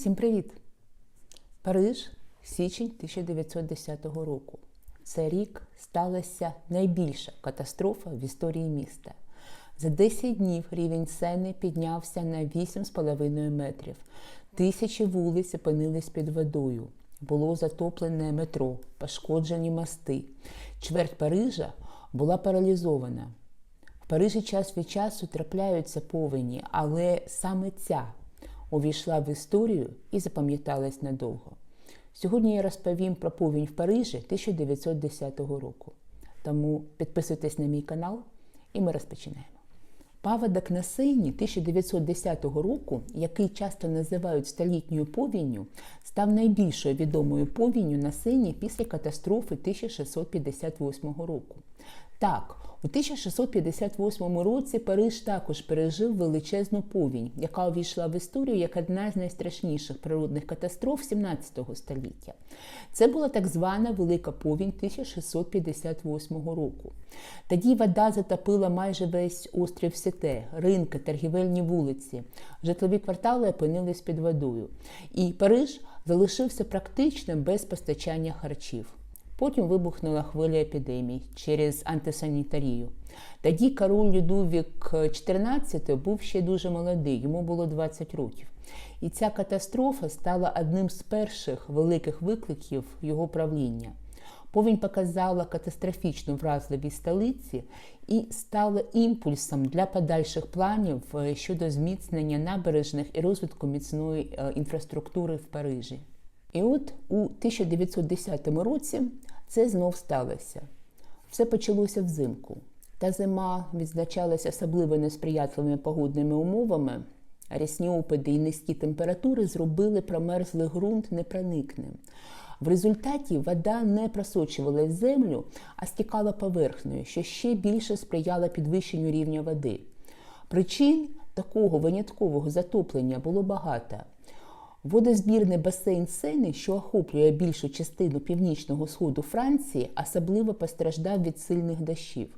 Всім привіт! Париж, січень 1910 року. Це рік сталася найбільша катастрофа в історії міста. За 10 днів рівень сени піднявся на 8,5 метрів. Тисячі вулиць опинились під водою. Було затоплене метро, пошкоджені мости. Чверть Парижа була паралізована. В Парижі час від часу трапляються повені, але саме ця увійшла в історію і запам'яталась надовго. Сьогодні я розповім про повінь в Парижі 1910 року. Тому підписуйтесь на мій канал і ми розпочинаємо. Паводок на Сейні 1910 року, який часто називають столітньою повінню, став найбільшою відомою повінню на Сейні після катастрофи 1658 року. Так, у 1658 році Париж також пережив величезну повінь, яка увійшла в історію як одна з найстрашніших природних катастроф 17 століття. Це була так звана Велика повінь 1658 року. Тоді вода затопила майже весь острів Сете, ринки, торгівельні вулиці, житлові квартали опинились під водою. І Париж залишився практично без постачання харчів. Потім вибухнула хвиля епідемій через антисанітарію. Тоді король Людовік XIV був ще дуже молодий, йому було 20 років. І ця катастрофа стала одним з перших великих викликів його правління. Повінь показала катастрофічну вразливість столиці і стала імпульсом для подальших планів щодо зміцнення набережних і розвитку міцної інфраструктури в Парижі. І от у 1910 році це знов сталося. Все почалося взимку. Та зима відзначалася особливо несприятливими погодними умовами. Рясні опади і низькі температури зробили промерзлий ґрунт непроникним. В результаті вода не просочувалась землю, а стікала поверхнею, що ще більше сприяло підвищенню рівня води. Причин такого виняткового затоплення було багато. Водозбірний басейн Сени, що охоплює більшу частину північного сходу Франції, особливо постраждав від сильних дощів.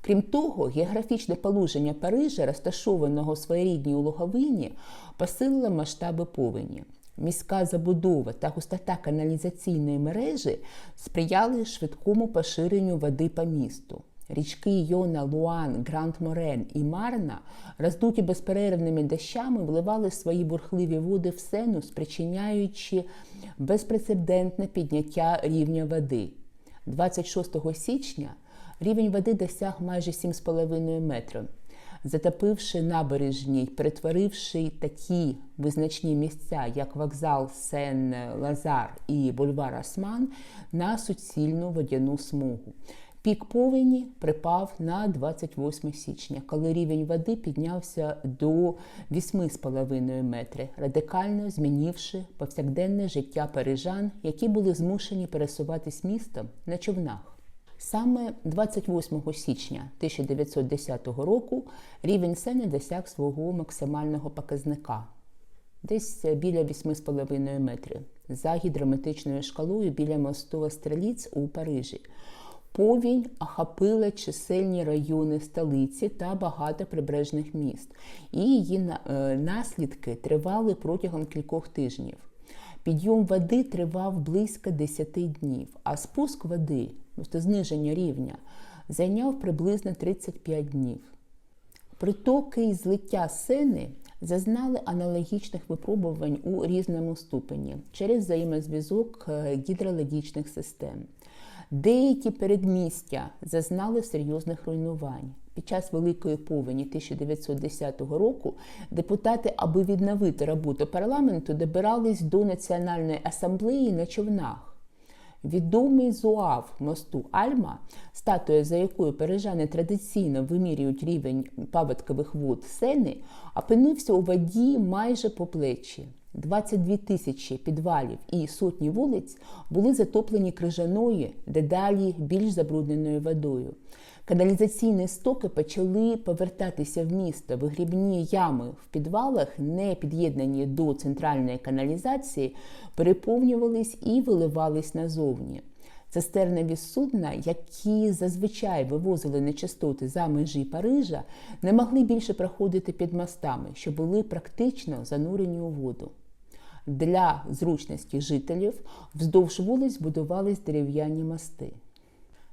Крім того, географічне положення Парижа, розташованого у своєрідній луговині, посилило масштаби повені. Міська забудова та густота каналізаційної мережі сприяли швидкому поширенню води по місту. Річки Йона, Луан, Гранд Морен і Марна, роздуті безперервними дощами, вливали свої бурхливі води в сену, спричиняючи безпрецедентне підняття рівня води. 26 січня рівень води досяг майже 7,5 метрів, затопивши набережні, перетворивши такі визначні місця, як вокзал Сен-Лазар і бульвар Осман, на суцільну водяну смугу. Пік повені припав на 28 січня, коли рівень води піднявся до 8,5 метри, радикально змінивши повсякденне життя парижан, які були змушені пересуватись містом на човнах. Саме 28 січня 1910 року рівень сени досяг свого максимального показника десь біля 8,5 метрів, за гідрометричною шкалою біля мосту Остреліць у Парижі. Повінь охопила чисельні райони столиці та багато прибережних міст, і її наслідки тривали протягом кількох тижнів. Підйом води тривав близько 10 днів, а спуск води, тобто зниження рівня, зайняв приблизно 35 днів. Притоки і злиття сени зазнали аналогічних випробувань у різному ступені через взаємозв'язок гідрологічних систем. Деякі передмістя зазнали серйозних руйнувань. Під час Великої повені 1910 року депутати, аби відновити роботу парламенту, добирались до Національної асамблеї на човнах. Відомий зуав мосту Альма, статуя за якою парижани традиційно вимірюють рівень паводкових вод сени, опинився у воді майже по плечі. 22 тисячі підвалів і сотні вулиць були затоплені крижаною, дедалі більш забрудненою водою. Каналізаційні стоки почали повертатися в місто. Вигрібні ями в підвалах, не під'єднані до центральної каналізації, переповнювались і виливались назовні. Цистернові судна, які зазвичай вивозили нечистоти за межі Парижа, не могли більше проходити під мостами, що були практично занурені у воду. Для зручності жителів вздовж вулиць будувались дерев'яні мости.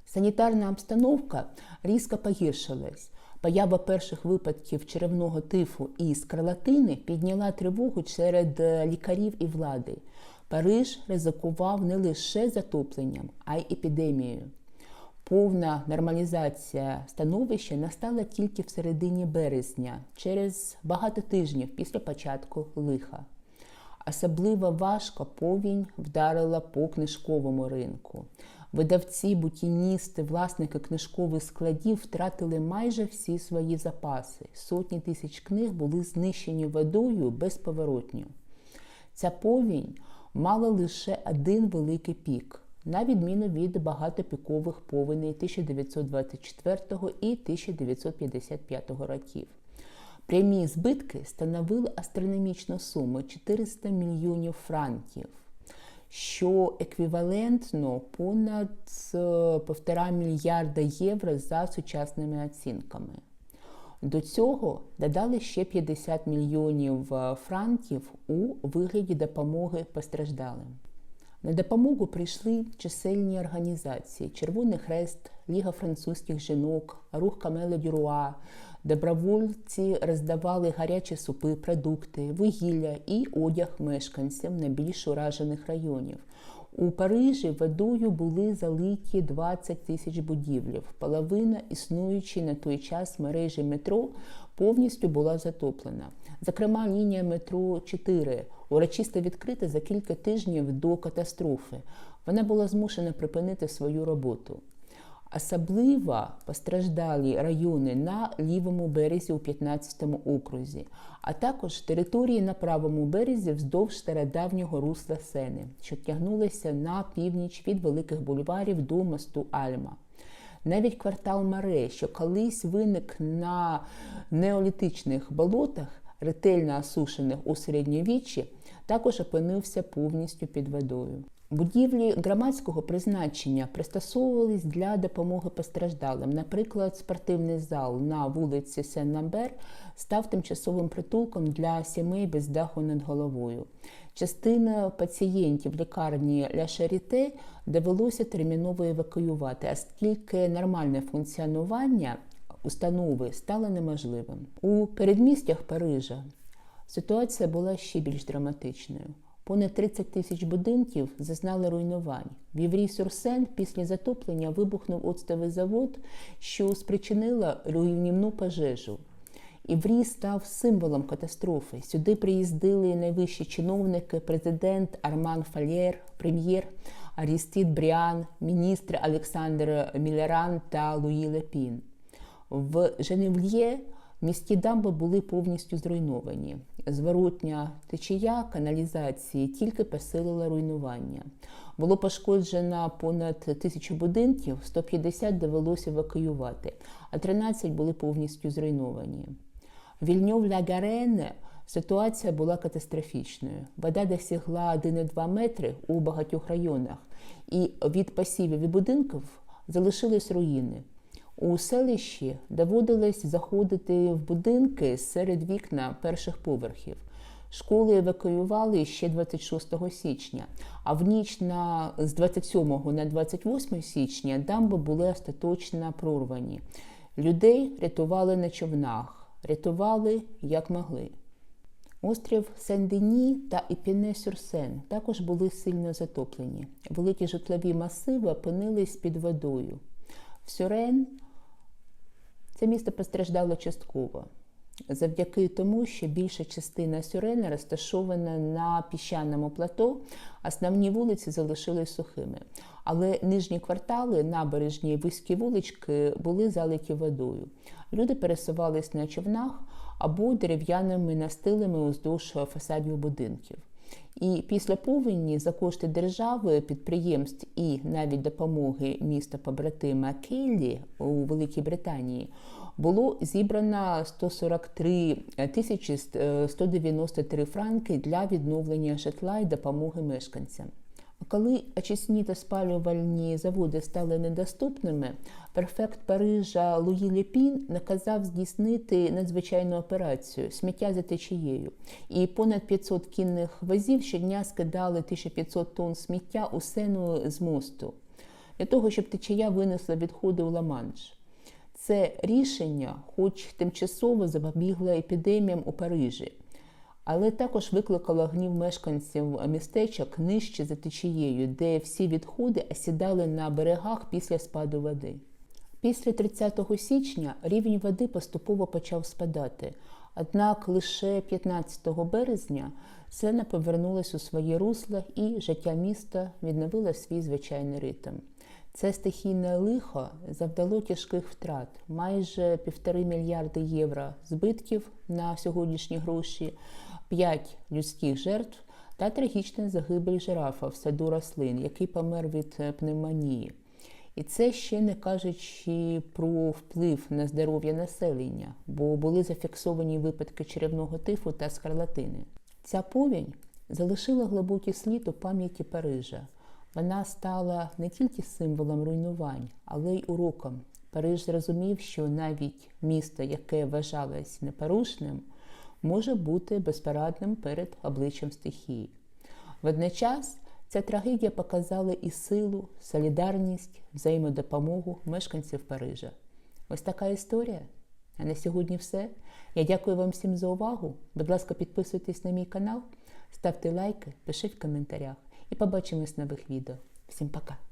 Санітарна обстановка різко погіршилась. Поява перших випадків черевного тифу і скарлатини підняла тривогу серед лікарів і влади. Париж ризикував не лише затопленням, а й епідемією. Повна нормалізація становища настала тільки в середині березня, через багато тижнів після початку лиха. Особливо важко повінь вдарила по книжковому ринку. Видавці, букіністи, власники книжкових складів втратили майже всі свої запаси. Сотні тисяч книг були знищені водою безповоротньо. Ця повінь мала лише один великий пік, на відміну від багатопікових повеней 1924 і 1955 років. Прямі збитки становили астрономічну суму 400 мільйонів франків, що еквівалентно понад е, півтора мільярда євро за сучасними оцінками. До цього додали ще 50 мільйонів е, франків у вигляді допомоги постраждалим. На допомогу прийшли чисельні організації: Червоний Хрест, Ліга французьких жінок, Рух Камеле Дюруа, Добровольці роздавали гарячі супи, продукти, вугілля і одяг мешканцям найбільш уражених районів. У Парижі водою були залиті 20 тисяч будівлів. Половина існуючої на той час мережі метро повністю була затоплена. Зокрема, лінія метро 4 урочисто відкрита за кілька тижнів до катастрофи. Вона була змушена припинити свою роботу. Особливо постраждалі райони на лівому березі у 15-му окрузі, а також території на правому березі вздовж стародавнього русла Сени, що тягнулися на північ від великих бульварів до мосту Альма. Навіть квартал Маре, що колись виник на неолітичних болотах, ретельно осушених у середньовіччі, також опинився повністю під водою. Будівлі громадського призначення пристосовувались для допомоги постраждалим. Наприклад, спортивний зал на вулиці Сен-Намбер став тимчасовим притулком для сімей без даху над головою. Частина пацієнтів лікарні Ля Шаріте довелося терміново евакуювати, оскільки нормальне функціонування установи стало неможливим. У передмістях Парижа ситуація була ще більш драматичною. Понад 30 тисяч будинків зазнали руйнувань. В Єврій Сюрсен після затоплення вибухнув оцтовий завод, що спричинило руйнівну пожежу. Іврій став символом катастрофи. Сюди приїздили найвищі чиновники, президент Арман Фальєр, прем'єр Арістід Бріан, міністр Олександр Мілеран та Луї Лепін. В Женевлє міські дамби були повністю зруйновані. Зворотня течія каналізації тільки посилила руйнування. Було пошкоджено понад тисячу будинків, 150 довелося евакуювати, а 13 були повністю зруйновані. Вільньов ля Гарене ситуація була катастрофічною. Вода досягла 1,2 метри у багатьох районах, і від посівів і будинків залишились руїни. У селищі доводилось заходити в будинки серед вікна перших поверхів. Школи евакуювали ще 26 січня, а в ніч на, з 27 на 28 січня дамби були остаточно прорвані. Людей рятували на човнах, рятували як могли. Острів Сен-Дені та Іпіне-Сюрсен також були сильно затоплені. Великі житлові масиви опинились під водою. В Сюрен це місто постраждало частково завдяки тому, що більша частина Сюрена розташована на піщаному плато, основні вулиці залишились сухими. Але нижні квартали, набережні вузькі вулички були залиті водою. Люди пересувались на човнах або дерев'яними настилами уздовж фасадів будинків. І після повені за кошти держави, підприємств і навіть допомоги міста побратима Келлі у Великій Британії було зібрано 143 тисячі 193 франки для відновлення житла і допомоги мешканцям. Коли очисні та спалювальні заводи стали недоступними, префект Парижа Луї Лепін наказав здійснити надзвичайну операцію сміття за течією. І понад 500 кінних возів щодня скидали 1500 тонн сміття у сену з мосту для того, щоб течія винесла відходи у Ла-Манш. Це рішення, хоч тимчасово запобігло епідеміям у Парижі, але також викликало гнів мешканців містечок нижче за течією, де всі відходи осідали на берегах після спаду води. Після 30 січня рівень води поступово почав спадати, однак лише 15 березня сена повернулась у свої русла і життя міста відновило свій звичайний ритм. Це стихійне лихо завдало тяжких втрат майже півтори мільярди євро збитків на сьогоднішні гроші, 5 людських жертв та трагічна загибель жирафа в саду рослин, який помер від пневмонії. І це ще не кажучи про вплив на здоров'я населення, бо були зафіксовані випадки черевного тифу та скарлатини. Ця повінь залишила глибокий слід у пам'яті Парижа. Вона стала не тільки символом руйнувань, але й уроком. Париж зрозумів, що навіть місто, яке вважалось непорушним, може бути безпорадним перед обличчям стихії. Водночас ця трагедія показала і силу, солідарність, взаємодопомогу мешканців Парижа. Ось така історія. А на сьогодні все. Я дякую вам всім за увагу. Будь ласка, підписуйтесь на мій канал, ставте лайки, пишіть в коментарях і побачимось в нових відео. Всім пока!